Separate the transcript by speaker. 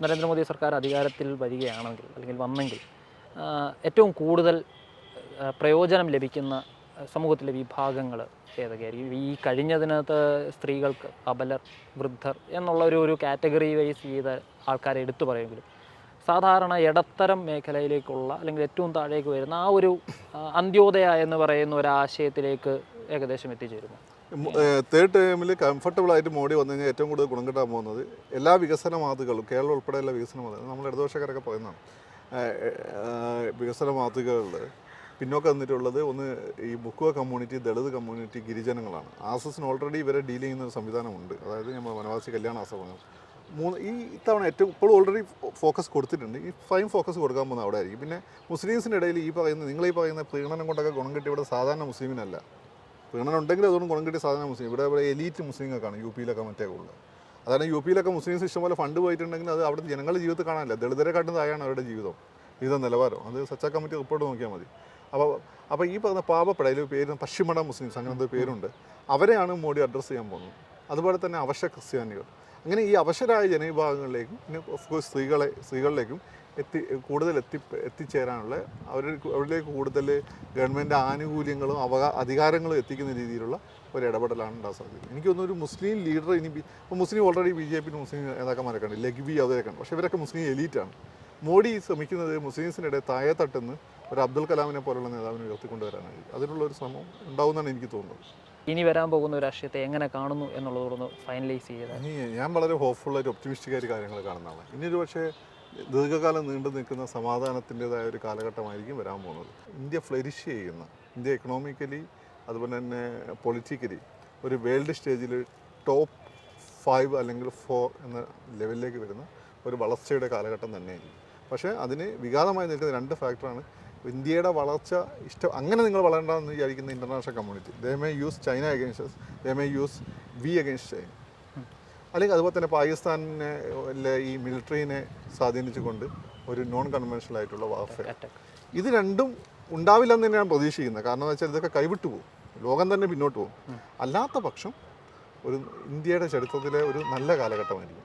Speaker 1: നരേന്ദ്രമോദി സർക്കാർ അധികാരത്തിൽ വരികയാണെങ്കിൽ അല്ലെങ്കിൽ വന്നെങ്കിൽ ഏറ്റവും കൂടുതൽ പ്രയോജനം ലഭിക്കുന്ന സമൂഹത്തിലെ വിഭാഗങ്ങൾ ഏതൊക്കെയായിരിക്കും? ഈ കഴിഞ്ഞതിനകത്ത് സ്ത്രീകൾക്ക് അബലർ വൃദ്ധർ എന്നുള്ള ഒരു ഒരു കാറ്റഗറി വൈസ് ചെയ്ത ആൾക്കാരെ എടുത്തു പറയുമെങ്കിലും സാധാരണ ഇടത്തരം മേഖലയിലേക്കുള്ള അല്ലെങ്കിൽ ഏറ്റവും താഴേക്ക് വരുന്ന ആ ഒരു അന്ത്യോദയ എന്ന് പറയുന്ന ഒരു ആശയത്തിലേക്ക് ഏകദേശം എത്തിച്ചേരുന്നു.
Speaker 2: തേർഡ് ടേമിൽ കംഫർട്ടബിൾ ആയിട്ട് മോഡി വന്നു കഴിഞ്ഞാൽ ഏറ്റവും കൂടുതൽ ഗുണം കിട്ടാൻ പോകുന്നത് എല്ലാ വികസന മാതൃകളും കേരളം ഉൾപ്പെടെ എല്ലാ വികസന മാതൃകളും നമ്മൾ ഇടതുപക്ഷക്കാരൊക്കെ പറയുന്നതാണ്. വികസന മാതൃകകളിൽ പിന്നോക്കം നിന്നിട്ടുള്ളത് ഒന്ന് ഈ മുക്കുവ കമ്മ്യൂണിറ്റി ദളിത് കമ്മ്യൂണിറ്റി ഗിരിജനങ്ങളാണ്. ആസസിന് ഓൾറെഡി ഇവരെ ഡീൽ ചെയ്യുന്ന ഒരു സംവിധാനമുണ്ട്. അതായത് നമ്മൾ വനവാസി കല്യാണ ആസ പറഞ്ഞു മൂന്ന് ഈ ഇത്തവണ ഏറ്റവും ഇപ്പോൾ ഓൾറെഡി ഫോക്കസ് കൊടുത്തിട്ടുണ്ട്. ഈ ഫൈൻ ഫോക്കസ് കൊടുക്കാൻ പോകുന്നത് അവിടെ ആയിരിക്കും പിന്നെ മുസ്ലിംസിന്റെ ഇടയിൽ ഈ പറയുന്ന നിങ്ങൾ ഈ പറയുന്ന പ്രീണനം കൊണ്ടൊക്കെ ഗുണം കിട്ടിയ ഇവിടെ സാധാരണ മുസ്ലിമിനല്ല. പ്രീണനം ഉണ്ടെങ്കിൽ അതുകൊണ്ട് ഗുണം കിട്ടിയ സാധനം മുസ്ലിം. ഇവിടെ ഇവിടെ എലീറ്റ് മുസ്ലിങ്ങൾക്കാണ് യു പിയിലൊക്കെ മറ്റേ ഉള്ളത് അതായത് യു പിയിലൊക്കെ മുസ്ലിംസ് ഇഷ്ടംപോലെ ഫണ്ട് പോയിട്ടുണ്ടെങ്കിൽ അത് അവിടെ ജനങ്ങളുടെ ജീവിതത്തിൽ കാണാനില്ല. ദളിതരെ കാട്ടും താഴെയാണ് അവരുടെ ജീവിതം ഇത് നിലവാരം. അത് സച്ച കമ്മിറ്റി റിപ്പോർട്ട് നോക്കിയാൽ മതി. അപ്പോൾ അപ്പോൾ ഈ പറഞ്ഞ പാവപ്പെട്ട പേര് പശ്ചിമട മുസ്ലിംസ് അങ്ങനത്തെ പേരുണ്ട്. അവരെയാണ് മോഡി അഡ്രസ്സ് ചെയ്യാൻ പോകുന്നത്. അതുപോലെ തന്നെ അവശ ക്രിസ്ത്യാനികൾ. അങ്ങനെ ഈ അവശരായ ജനവിഭാഗങ്ങളിലേക്കും പിന്നെ ഓഫ് കോഴ്സ് സ്ത്രീകളെ സ്ത്രീകളിലേക്കും എത്തി കൂടുതൽ എത്തി എത്തിച്ചേരാനുള്ള അവരുടെ അവരിലേക്ക് കൂടുതൽ ഗവൺമെന്റ് ആനുകൂല്യങ്ങളും അവകാ അധികാരങ്ങളും എത്തിക്കുന്ന രീതിയിലുള്ള ഒരു ഇടപെടലാണ് ഉണ്ടാകാൻ സാധിക്കുന്നത് തോന്നുന്നു ഒരു മുസ്ലിം ലീഡർ ഇനി ഇപ്പോൾ Muslim already B J P Muslim നേതാക്കന്മാരൊക്കെ ഉണ്ട് ലഗ്ബി അവരൊക്കെ പക്ഷേ ഇവരൊക്കെ മുസ്ലിം എലീറ്റാണ് മോഡി ശ്രമിക്കുന്നത് മുസ്ലിംസിനിടെ താഴെ തട്ടുന്ന ഒരു അബ്ദുൽ കലാമിനെ പോലുള്ള നേതാവിനെ ഉയർത്തിക്കൊണ്ടുവരാനായി അതിനുള്ള ഒരു ശ്രമം ഉണ്ടാവുമെന്നാണ് എനിക്ക് തോന്നുന്നത്.
Speaker 1: ഇനി വരാൻ പോകുന്ന ഒരു രാഷ്ട്രീയത്തെ എങ്ങനെ കാണുന്നു എന്നുള്ളതോടൊന്ന് ഫൈനലൈസ് ചെയ്ത്
Speaker 2: ഇനി ഞാൻ വളരെ ഹോപ്പ്ഫുള്ളായിട്ട് ഒപ്റ്റിമിസ്റ്റിക് ആയിട്ട് കാര്യങ്ങൾ കാണുന്നതാണ്. ഇനി ഒരു പക്ഷേ ദീർഘകാലം നീണ്ടു നിൽക്കുന്ന സമാധാനത്തിന്റെതായ ഒരു കാലഘട്ടമായിരിക്കും വരാൻ പോകുന്നത്. ഇന്ത്യ ഫ്ലരിഷ് ചെയ്യുന്ന ഇന്ത്യ എക്കണോമിക്കലി അതുപോലെ തന്നെ പൊളിറ്റിക്കലി ഒരു വേൾഡ് സ്റ്റേജിൽ ടോപ്പ് ഫൈവ് അല്ലെങ്കിൽ ഫോർ എന്ന ലെവലിലേക്ക് വരുന്ന ഒരു വളർച്ചയുടെ കാലഘട്ടം തന്നെയായിരിക്കും. പക്ഷേ അതിന് വിഘാതമായി നിൽക്കുന്ന രണ്ട് ഫാക്ടറാണ് ഇന്ത്യയുടെ വളർച്ച ഇഷ്ടം അങ്ങനെ നിങ്ങൾ വളരണ്ടെന്ന് വിചാരിക്കുന്ന international community they may use China against they may use we against China അല്ലെങ്കിൽ അതുപോലെ തന്നെ പാകിസ്ഥാനെ ലെ ഈ മിലിറ്ററീനെ സ്വാധീനിച്ചുകൊണ്ട് ഒരു നോൺ കൺവെൻഷണൽ ആയിട്ടുള്ള വാർഫെയർ ഇത് രണ്ടും ഉണ്ടാവില്ല എന്ന് തന്നെയാണ് പ്രതീക്ഷിക്കുന്നത്. കാരണം എന്ന് വെച്ചാൽ ഇതൊക്കെ കൈവിട്ടു പോകും. ലോകം തന്നെ പിന്നോട്ട് പോകും. അല്ലാത്ത പക്ഷം ഒരു ഇന്ത്യയുടെ ചരിത്രത്തിലെ ഒരു നല്ല കാലഘട്ടമായിരിക്കും.